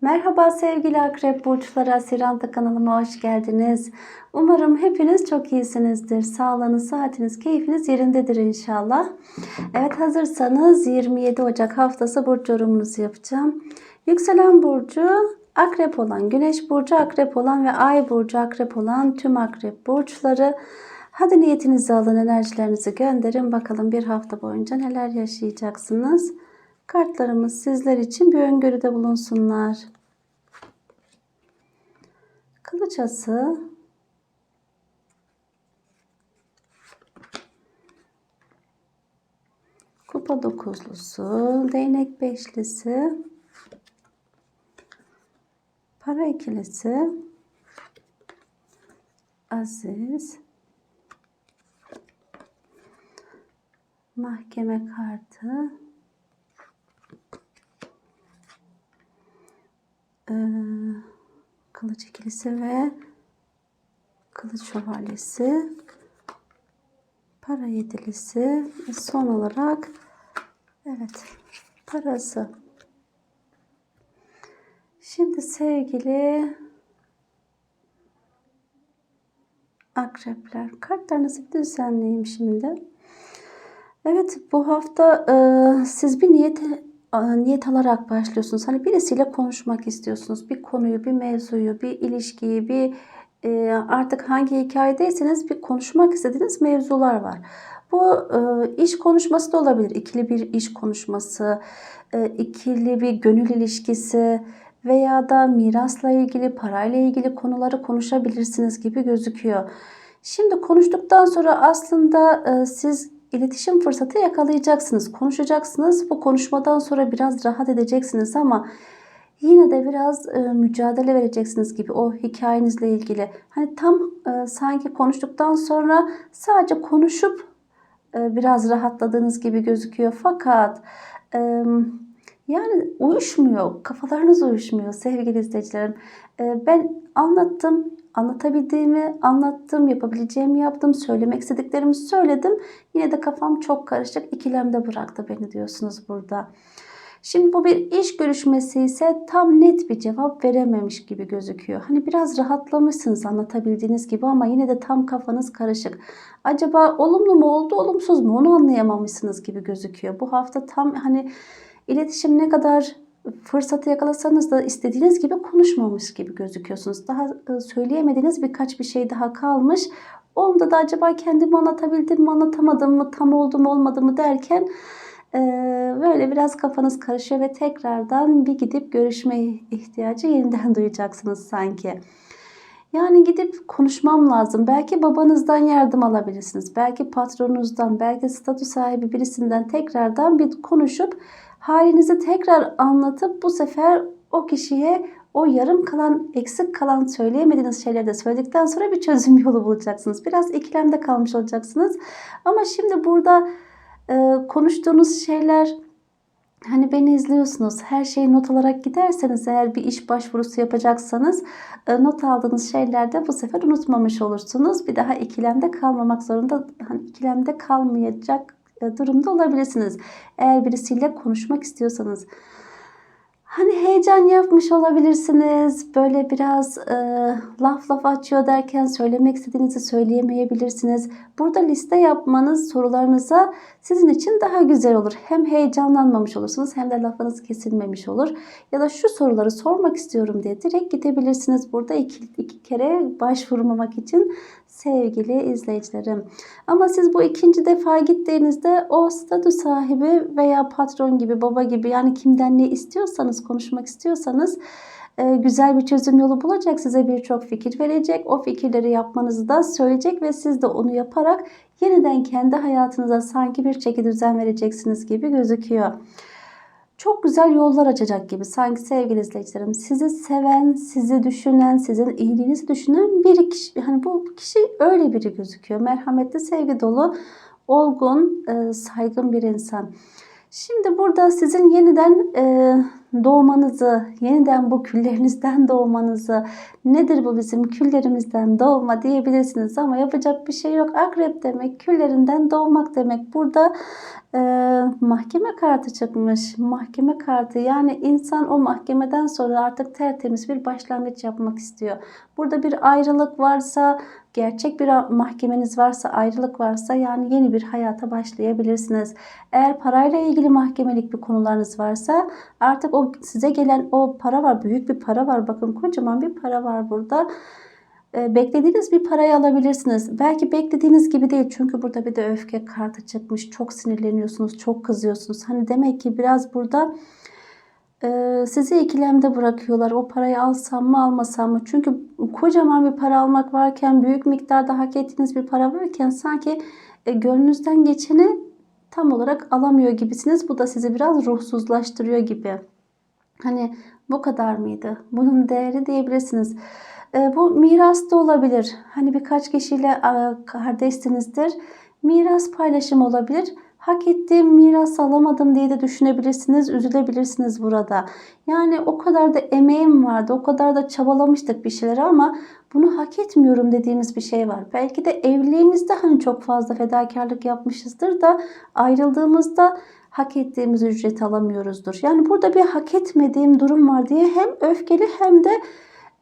Merhaba sevgili akrep burçları Siranta kanalıma hoş geldiniz. Umarım hepiniz çok iyisinizdir. Sağlığınız, saatiniz, keyfiniz yerindedir inşallah. Evet hazırsanız 27 Ocak haftası burç yorumunuzu yapacağım. Yükselen burcu akrep olan, güneş burcu akrep olan ve ay burcu akrep olan tüm akrep burçları Hadi niyetinizi alın, enerjilerinizi gönderin. Bakalım bir hafta boyunca neler yaşayacaksınız. Kartlarımız sizler için bir öngörüde bulunsunlar. Kılıç ası, kupa dokuzlusu, değnek beşlisi, para ikilisi, aziz, mahkeme kartı, ee, kılıç ikilisi ve kılıç şövalyesi, para yedilisi ve son olarak evet parası. Şimdi sevgili akrepler kartlarınızı düzenleyeyim şimdi. Evet bu hafta e, siz bir niyet niyet alarak başlıyorsunuz. Hani birisiyle konuşmak istiyorsunuz. Bir konuyu, bir mevzuyu, bir ilişkiyi, bir e, artık hangi hikayedeyseniz bir konuşmak istediğiniz mevzular var. Bu e, iş konuşması da olabilir. İkili bir iş konuşması, e, ikili bir gönül ilişkisi veya da mirasla ilgili, parayla ilgili konuları konuşabilirsiniz gibi gözüküyor. Şimdi konuştuktan sonra aslında e, siz iletişim fırsatı yakalayacaksınız. Konuşacaksınız. Bu konuşmadan sonra biraz rahat edeceksiniz ama yine de biraz e, mücadele vereceksiniz gibi o hikayenizle ilgili. Hani tam e, sanki konuştuktan sonra sadece konuşup e, biraz rahatladığınız gibi gözüküyor. Fakat e, yani uyuşmuyor. Kafalarınız uyuşmuyor sevgili izleyicilerim. E, ben anlattım. Anlatabildiğimi anlattım, yapabileceğimi yaptım, söylemek istediklerimi söyledim. Yine de kafam çok karışık, ikilemde bıraktı beni diyorsunuz burada. Şimdi bu bir iş görüşmesi ise tam net bir cevap verememiş gibi gözüküyor. Hani biraz rahatlamışsınız anlatabildiğiniz gibi ama yine de tam kafanız karışık. Acaba olumlu mu oldu, olumsuz mu onu anlayamamışsınız gibi gözüküyor. Bu hafta tam hani iletişim ne kadar fırsatı yakalasanız da istediğiniz gibi konuşmamış gibi gözüküyorsunuz. Daha e, söyleyemediğiniz birkaç bir şey daha kalmış. Onda da acaba kendimi anlatabildim mi anlatamadım mı tam oldu mu olmadı mı derken e, böyle biraz kafanız karışıyor ve tekrardan bir gidip görüşme ihtiyacı yeniden duyacaksınız sanki. Yani gidip konuşmam lazım. Belki babanızdan yardım alabilirsiniz. Belki patronunuzdan, belki statü sahibi birisinden tekrardan bir konuşup halinizi tekrar anlatıp bu sefer o kişiye o yarım kalan, eksik kalan söyleyemediğiniz şeyleri de söyledikten sonra bir çözüm yolu bulacaksınız. Biraz ikilemde kalmış olacaksınız. Ama şimdi burada e, konuştuğunuz şeyler Hani beni izliyorsunuz. Her şeyi not alarak giderseniz eğer bir iş başvurusu yapacaksanız e, not aldığınız şeylerde bu sefer unutmamış olursunuz. Bir daha ikilemde kalmamak zorunda, hani ikilemde kalmayacak durumda olabilirsiniz. Eğer birisiyle konuşmak istiyorsanız. Hani heyecan yapmış olabilirsiniz. Böyle biraz e, laf laf açıyor derken söylemek istediğinizi söyleyemeyebilirsiniz. Burada liste yapmanız sorularınıza sizin için daha güzel olur. Hem heyecanlanmamış olursunuz hem de lafınız kesilmemiş olur. Ya da şu soruları sormak istiyorum diye direkt gidebilirsiniz. Burada iki, iki kere başvurmamak için sevgili izleyicilerim. Ama siz bu ikinci defa gittiğinizde o statü sahibi veya patron gibi, baba gibi yani kimden ne istiyorsanız, konuşmak istiyorsanız e, güzel bir çözüm yolu bulacak. Size birçok fikir verecek. O fikirleri yapmanızı da söyleyecek ve siz de onu yaparak yeniden kendi hayatınıza sanki bir çeki düzen vereceksiniz gibi gözüküyor çok güzel yollar açacak gibi. Sanki sevgili izleyicilerim sizi seven, sizi düşünen, sizin iyiliğinizi düşünen bir kişi. Hani bu kişi öyle biri gözüküyor. Merhametli, sevgi dolu, olgun, e, saygın bir insan. Şimdi burada sizin yeniden e, doğmanızı, yeniden bu küllerinizden doğmanızı, nedir bu bizim küllerimizden doğma diyebilirsiniz ama yapacak bir şey yok. Akrep demek küllerinden doğmak demek. Burada e, mahkeme kartı çıkmış. Mahkeme kartı yani insan o mahkemeden sonra artık tertemiz bir başlangıç yapmak istiyor. Burada bir ayrılık varsa, gerçek bir mahkemeniz varsa, ayrılık varsa yani yeni bir hayata başlayabilirsiniz. Eğer parayla ilgili mahkemelik bir konularınız varsa artık o size gelen o para var, büyük bir para var. Bakın kocaman bir para var burada. Ee, beklediğiniz bir parayı alabilirsiniz. Belki beklediğiniz gibi değil. Çünkü burada bir de öfke kartı çıkmış. Çok sinirleniyorsunuz, çok kızıyorsunuz. Hani demek ki biraz burada e, sizi ikilemde bırakıyorlar. O parayı alsam mı almasam mı? Çünkü kocaman bir para almak varken, büyük miktarda hak ettiğiniz bir para varken sanki e, gönlünüzden geçeni tam olarak alamıyor gibisiniz. Bu da sizi biraz ruhsuzlaştırıyor gibi. Hani bu kadar mıydı? Bunun değeri diyebilirsiniz. E, bu miras da olabilir. Hani birkaç kişiyle e, kardeşsinizdir. Miras paylaşımı olabilir. Hak ettiğim miras alamadım diye de düşünebilirsiniz, üzülebilirsiniz burada. Yani o kadar da emeğim vardı, o kadar da çabalamıştık bir şeyleri ama bunu hak etmiyorum dediğimiz bir şey var. Belki de evliliğimizde hani çok fazla fedakarlık yapmışızdır da ayrıldığımızda hak ettiğimiz ücreti alamıyoruzdur. Yani burada bir hak etmediğim durum var diye hem öfkeli hem de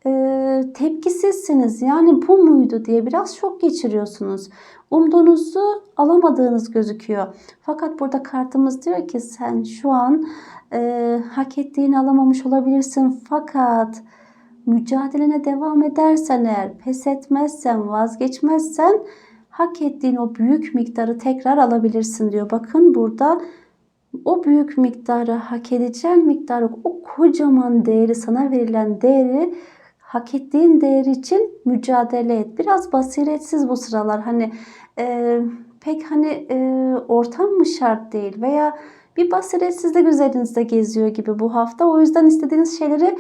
e, tepkisizsiniz. Yani bu muydu diye biraz şok geçiriyorsunuz. Umduğunuzu alamadığınız gözüküyor. Fakat burada kartımız diyor ki sen şu an e, hak ettiğini alamamış olabilirsin. Fakat mücadelene devam edersen eğer, pes etmezsen, vazgeçmezsen hak ettiğin o büyük miktarı tekrar alabilirsin diyor. Bakın burada o büyük miktarı hak edeceğin miktarı o kocaman değeri sana verilen değeri hak ettiğin değer için mücadele et. Biraz basiretsiz bu sıralar. Hani e, pek hani e, ortam mı şart değil veya bir basiretsizlik üzerinizde geziyor gibi bu hafta. O yüzden istediğiniz şeyleri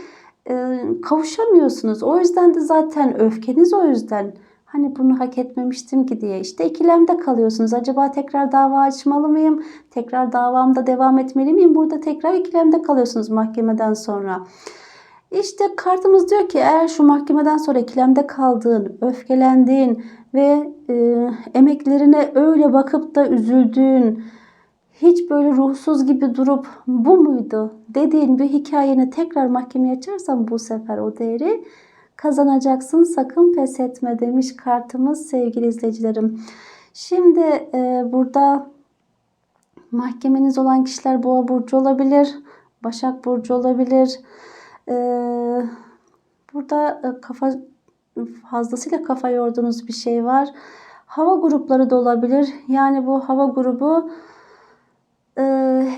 e, kavuşamıyorsunuz. O yüzden de zaten öfkeniz o yüzden. Hani bunu hak etmemiştim ki diye. işte ikilemde kalıyorsunuz. Acaba tekrar dava açmalı mıyım? Tekrar davamda devam etmeli miyim? Burada tekrar ikilemde kalıyorsunuz mahkemeden sonra. İşte kartımız diyor ki eğer şu mahkemeden sonra ikilemde kaldığın, öfkelendiğin ve e, emeklerine öyle bakıp da üzüldüğün, hiç böyle ruhsuz gibi durup bu muydu dediğin bir hikayeni tekrar mahkemeye açarsan bu sefer o değeri kazanacaksın. Sakın pes etme demiş kartımız sevgili izleyicilerim. Şimdi e, burada mahkemeniz olan kişiler Boğa burcu olabilir, Başak burcu olabilir. Burada e, kafa fazlasıyla kafa yorduğunuz bir şey var. Hava grupları da olabilir. Yani bu hava grubu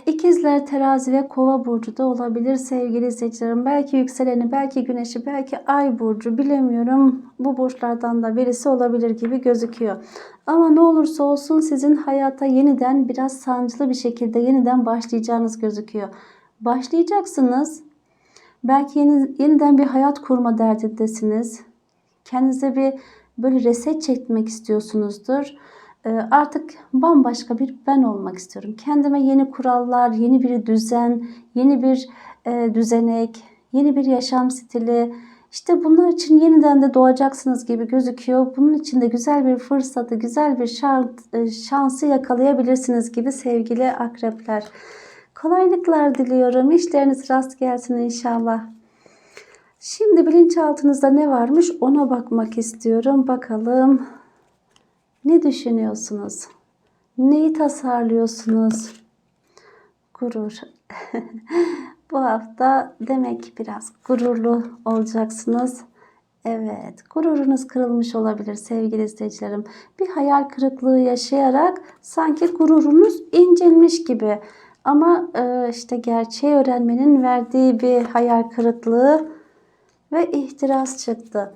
ikizler, terazi ve kova burcu da olabilir sevgili izleyicilerim. Belki yükseleni, belki güneşi, belki ay burcu bilemiyorum. Bu burçlardan da birisi olabilir gibi gözüküyor. Ama ne olursa olsun sizin hayata yeniden biraz sancılı bir şekilde yeniden başlayacağınız gözüküyor. Başlayacaksınız Belki yeni, yeniden bir hayat kurma derdindesiniz. Kendinize bir böyle reset çekmek istiyorsunuzdur. Ee, artık bambaşka bir ben olmak istiyorum. Kendime yeni kurallar, yeni bir düzen, yeni bir e, düzenek, yeni bir yaşam stili. İşte bunlar için yeniden de doğacaksınız gibi gözüküyor. Bunun için de güzel bir fırsatı, güzel bir şart, e, şansı yakalayabilirsiniz gibi sevgili akrepler. Kolaylıklar diliyorum. İşleriniz rast gelsin inşallah. Şimdi bilinçaltınızda ne varmış ona bakmak istiyorum. Bakalım ne düşünüyorsunuz? Neyi tasarlıyorsunuz? Gurur. Bu hafta demek ki biraz gururlu olacaksınız. Evet, gururunuz kırılmış olabilir sevgili izleyicilerim. Bir hayal kırıklığı yaşayarak sanki gururunuz incinmiş gibi. Ama e, işte gerçeği öğrenmenin verdiği bir hayal kırıklığı ve ihtiras çıktı.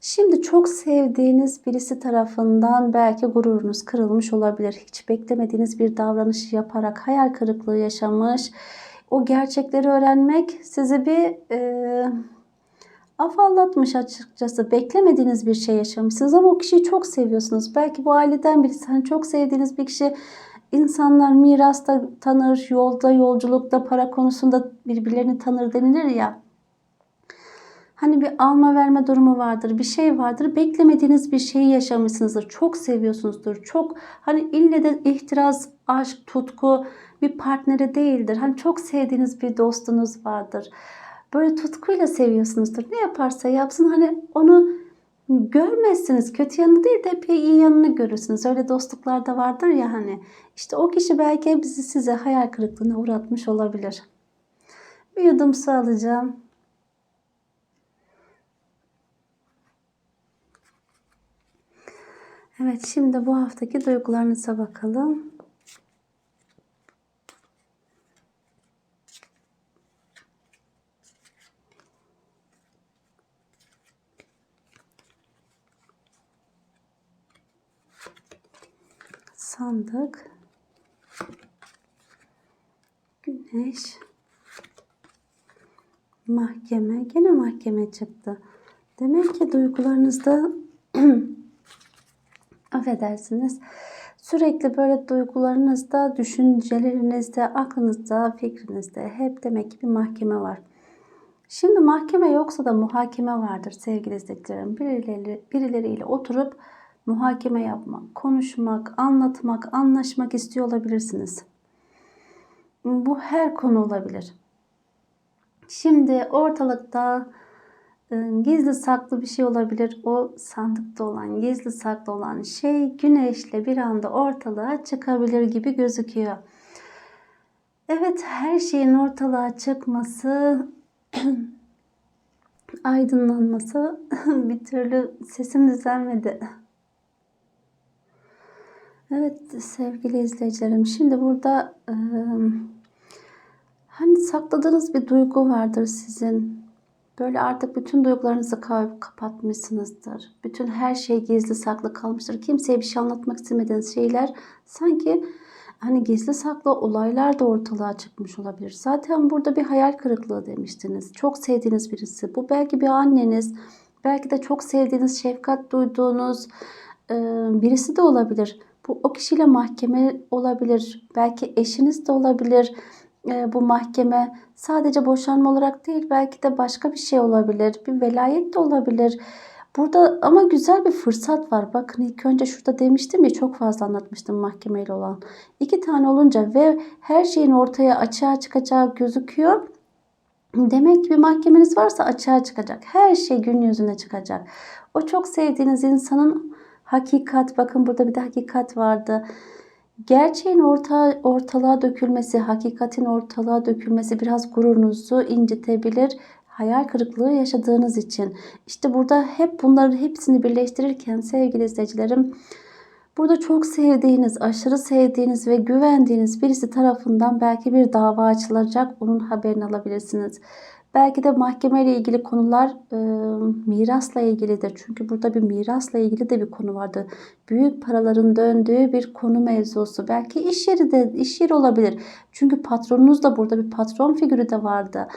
Şimdi çok sevdiğiniz birisi tarafından belki gururunuz kırılmış olabilir. Hiç beklemediğiniz bir davranış yaparak hayal kırıklığı yaşamış. O gerçekleri öğrenmek sizi bir e, afallatmış açıkçası. Beklemediğiniz bir şey yaşamışsınız ama o kişiyi çok seviyorsunuz. Belki bu aileden birisi, hani çok sevdiğiniz bir kişi İnsanlar mirasta tanır, yolda, yolculukta, para konusunda birbirlerini tanır denilir ya. Hani bir alma verme durumu vardır, bir şey vardır. Beklemediğiniz bir şeyi yaşamışsınızdır. Çok seviyorsunuzdur. Çok hani ille de ihtiras, aşk, tutku bir partnere değildir. Hani çok sevdiğiniz bir dostunuz vardır. Böyle tutkuyla seviyorsunuzdur. Ne yaparsa yapsın hani onu görmezsiniz. Kötü yanını değil de hep iyi yanını görürsünüz. Öyle dostluklar da vardır ya hani. İşte o kişi belki bizi size hayal kırıklığına uğratmış olabilir. Bir yudum su alacağım. Evet şimdi bu haftaki duygularınıza bakalım. Sandık. Güneş. Mahkeme. Gene mahkeme çıktı. Demek ki duygularınızda affedersiniz. Sürekli böyle duygularınızda, düşüncelerinizde, aklınızda, fikrinizde hep demek ki bir mahkeme var. Şimdi mahkeme yoksa da muhakeme vardır sevgili izleyicilerim. Birileri, birileriyle oturup muhakeme yapmak, konuşmak, anlatmak, anlaşmak istiyor olabilirsiniz. Bu her konu olabilir. Şimdi ortalıkta e, gizli saklı bir şey olabilir. O sandıkta olan, gizli saklı olan şey güneşle bir anda ortalığa çıkabilir gibi gözüküyor. Evet, her şeyin ortalığa çıkması, aydınlanması bir türlü sesim düzelmedi. Evet sevgili izleyicilerim şimdi burada e, hani sakladığınız bir duygu vardır sizin. Böyle artık bütün duygularınızı kapatmışsınızdır. Bütün her şey gizli saklı kalmıştır. Kimseye bir şey anlatmak istemediğiniz şeyler sanki hani gizli saklı olaylar da ortalığa çıkmış olabilir. Zaten burada bir hayal kırıklığı demiştiniz. Çok sevdiğiniz birisi. Bu belki bir anneniz, belki de çok sevdiğiniz, şefkat duyduğunuz e, birisi de olabilir. Bu o kişiyle mahkeme olabilir. Belki eşiniz de olabilir. E, bu mahkeme sadece boşanma olarak değil belki de başka bir şey olabilir. Bir velayet de olabilir. Burada ama güzel bir fırsat var. Bakın ilk önce şurada demiştim ya çok fazla anlatmıştım mahkemeyle olan. İki tane olunca ve her şeyin ortaya açığa çıkacağı gözüküyor. Demek ki bir mahkemeniz varsa açığa çıkacak. Her şey gün yüzüne çıkacak. O çok sevdiğiniz insanın hakikat, bakın burada bir de hakikat vardı. Gerçeğin orta, ortalığa dökülmesi, hakikatin ortalığa dökülmesi biraz gururunuzu incitebilir. Hayal kırıklığı yaşadığınız için. İşte burada hep bunların hepsini birleştirirken sevgili izleyicilerim Burada çok sevdiğiniz, aşırı sevdiğiniz ve güvendiğiniz birisi tarafından belki bir dava açılacak. Onun haberini alabilirsiniz. Belki de mahkeme ile ilgili konular e, mirasla ilgilidir. Çünkü burada bir mirasla ilgili de bir konu vardı. Büyük paraların döndüğü bir konu mevzusu. Belki iş yeri de iş yeri olabilir. Çünkü patronunuz da burada bir patron figürü de vardı.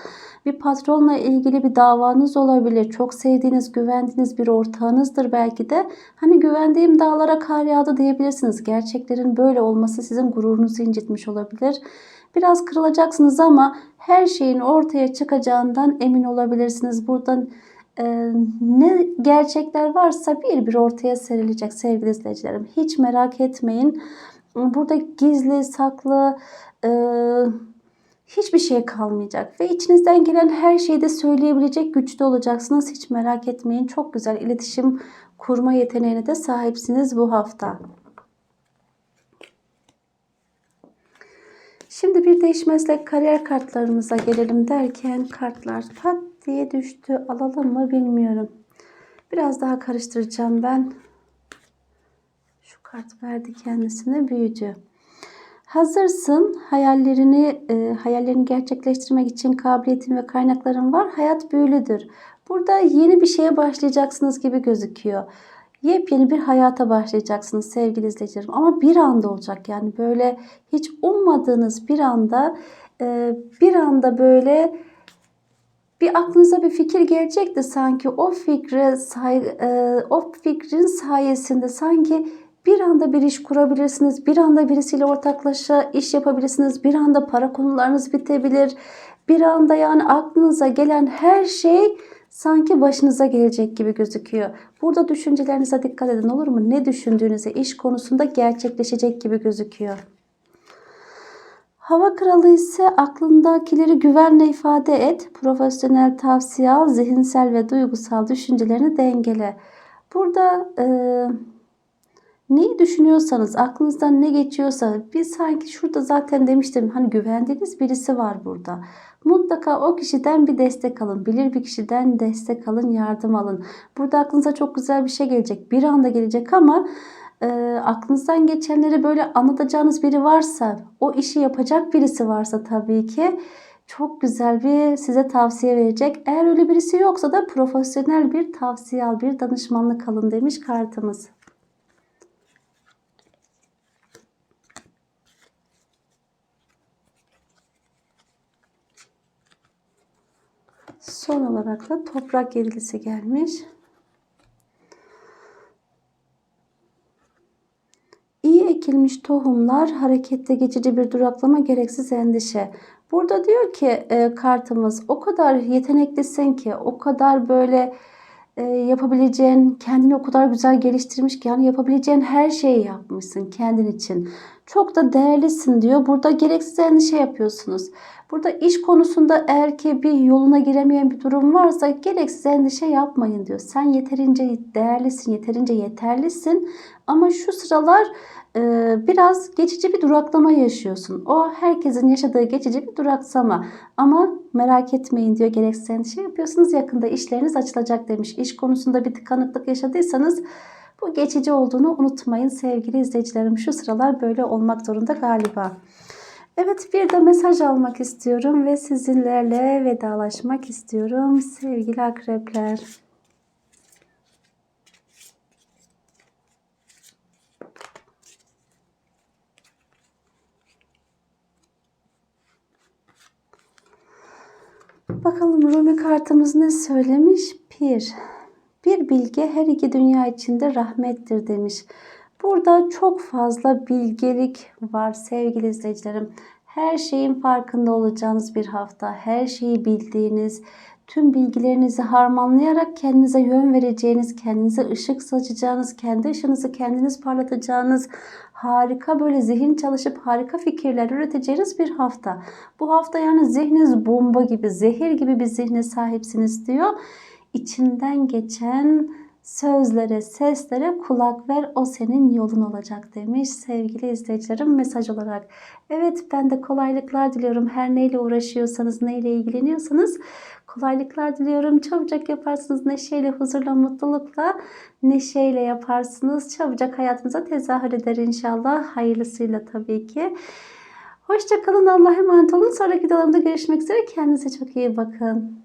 Bir patronla ilgili bir davanız olabilir. Çok sevdiğiniz, güvendiğiniz bir ortağınızdır belki de. Hani güvendiğim dağlara kar yağdı diyebilirsiniz. Gerçeklerin böyle olması sizin gururunuzu incitmiş olabilir. Biraz kırılacaksınız ama her şeyin ortaya çıkacağından emin olabilirsiniz. Buradan e, ne gerçekler varsa bir bir ortaya serilecek sevgili izleyicilerim. Hiç merak etmeyin. Burada gizli, saklı e, hiçbir şey kalmayacak. Ve içinizden gelen her şeyi de söyleyebilecek güçte olacaksınız. Hiç merak etmeyin. Çok güzel iletişim kurma yeteneğine de sahipsiniz bu hafta. Şimdi bir değişmezle kariyer kartlarımıza gelelim derken kartlar pat diye düştü. Alalım mı bilmiyorum. Biraz daha karıştıracağım ben. Şu kart verdi kendisine büyücü. Hazırsın. Hayallerini e, hayallerini gerçekleştirmek için kabiliyetin ve kaynakların var. Hayat büyülüdür. Burada yeni bir şeye başlayacaksınız gibi gözüküyor yepyeni bir hayata başlayacaksınız sevgili izleyicilerim. Ama bir anda olacak yani böyle hiç ummadığınız bir anda e, bir anda böyle bir aklınıza bir fikir gelecek de sanki o fikre o fikrin sayesinde sanki Bir anda bir iş kurabilirsiniz. Bir anda birisiyle ortaklaşa iş yapabilirsiniz. Bir anda para konularınız bitebilir. Bir anda yani aklınıza gelen her şey sanki başınıza gelecek gibi gözüküyor. Burada düşüncelerinize dikkat edin olur mu? Ne düşündüğünüze iş konusunda gerçekleşecek gibi gözüküyor. Hava kralı ise aklındakileri güvenle ifade et. Profesyonel tavsiye al. Zihinsel ve duygusal düşüncelerini dengele. Burada e, neyi düşünüyorsanız, aklınızdan ne geçiyorsa, bir sanki şurada zaten demiştim hani güvendiğiniz birisi var burada. Mutlaka o kişiden bir destek alın. Bilir bir kişiden destek alın, yardım alın. Burada aklınıza çok güzel bir şey gelecek. Bir anda gelecek ama e, aklınızdan geçenleri böyle anlatacağınız biri varsa, o işi yapacak birisi varsa tabii ki çok güzel bir size tavsiye verecek. Eğer öyle birisi yoksa da profesyonel bir tavsiye al, bir danışmanlık alın demiş kartımız. Son olarak da toprak gerilisi gelmiş. İyi ekilmiş tohumlar, harekette geçici bir duraklama, gereksiz endişe. Burada diyor ki e, kartımız o kadar yeteneklisin ki, o kadar böyle e, yapabileceğin, kendini o kadar güzel geliştirmiş ki yani yapabileceğin her şeyi yapmışsın kendin için. Çok da değerlisin diyor. Burada gereksiz endişe yapıyorsunuz. Burada iş konusunda eğer ki bir yoluna giremeyen bir durum varsa gereksiz endişe yapmayın diyor. Sen yeterince değerlisin, yeterince yeterlisin ama şu sıralar e, biraz geçici bir duraklama yaşıyorsun. O herkesin yaşadığı geçici bir duraksama. Ama merak etmeyin diyor gereksiz endişe yapıyorsunuz. Yakında işleriniz açılacak demiş. İş konusunda bir tıkanıklık yaşadıysanız bu geçici olduğunu unutmayın sevgili izleyicilerim. Şu sıralar böyle olmak zorunda galiba. Evet bir de mesaj almak istiyorum ve sizinlerle vedalaşmak istiyorum sevgili akrepler. Bakalım Rumi kartımız ne söylemiş? Pir. Bir bilge her iki dünya içinde rahmettir demiş. Burada çok fazla bilgelik var sevgili izleyicilerim. Her şeyin farkında olacağınız bir hafta, her şeyi bildiğiniz, tüm bilgilerinizi harmanlayarak kendinize yön vereceğiniz, kendinize ışık saçacağınız, kendi ışığınızı kendiniz parlatacağınız, harika böyle zihin çalışıp harika fikirler üreteceğiniz bir hafta. Bu hafta yani zihniniz bomba gibi, zehir gibi bir zihne sahipsiniz diyor. İçinden geçen sözlere, seslere kulak ver o senin yolun olacak demiş sevgili izleyicilerim mesaj olarak. Evet ben de kolaylıklar diliyorum. Her neyle uğraşıyorsanız, neyle ilgileniyorsanız kolaylıklar diliyorum. Çabucak yaparsınız neşeyle, huzurla, mutlulukla neşeyle yaparsınız. Çabucak hayatınıza tezahür eder inşallah. Hayırlısıyla tabii ki. Hoşçakalın. Allah'a emanet olun. Sonraki videolarımda görüşmek üzere. Kendinize çok iyi bakın.